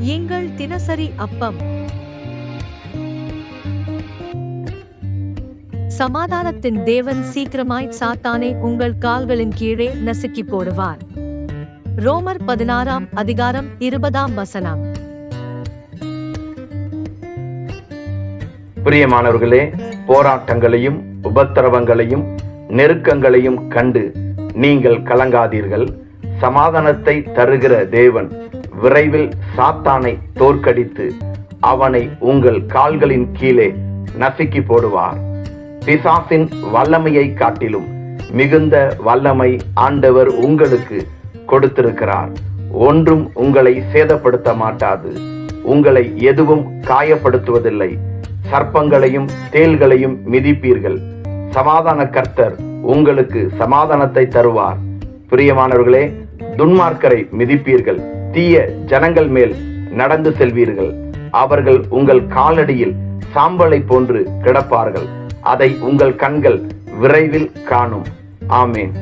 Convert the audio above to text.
எங்கள் தினசரி அப்பம். சமாதானத்தின் தேவன் சீக்கிரமாய் சாத்தானை உங்கள் கால்களின் கீழே நசுக்கி போடுவார். ரோமர் பதினாறாம் அதிகாரம் இருபதாம் வசனம். பிரியமானவர்களே போராட்டங்களையும் உபத்திரவங்களையும் நெருக்கங்களையும் கண்டு நீங்கள் கலங்காதீர்கள். சமாதானத்தை தருகிற தேவன் விரைவில் சாத்தானை தோற்கடித்து அவனை உங்கள் கால்களின் கீழே நசுக்கி போடுவார். பிசாசின் வல்லமையை காட்டிலும் மிகுந்த வல்லமை ஆண்டவர் உங்களுக்கு கொடுத்திருக்கிறார். ஒன்றும் உங்களை சேதப்படுத்த மாட்டாது. உங்களை எதுவும் காயப்படுத்துவதில்லை. சர்ப்பங்களையும் தேள்களையும் மிதிப்பீர்கள். சமாதான கர்த்தர் உங்களுக்கு சமாதானத்தை தருவார். பிரியமானவர்களே துன்மார்க்கரை மிதிப்பீர்கள். தீய ஜனங்கள் மேல் நடந்து செல்வீர்கள். அவர்கள் உங்கள் காலடியில் சாம்பலை போன்று கிடப்பார்கள். அதை உங்கள் கண்கள் விரைவில் காணும். ஆமேன்.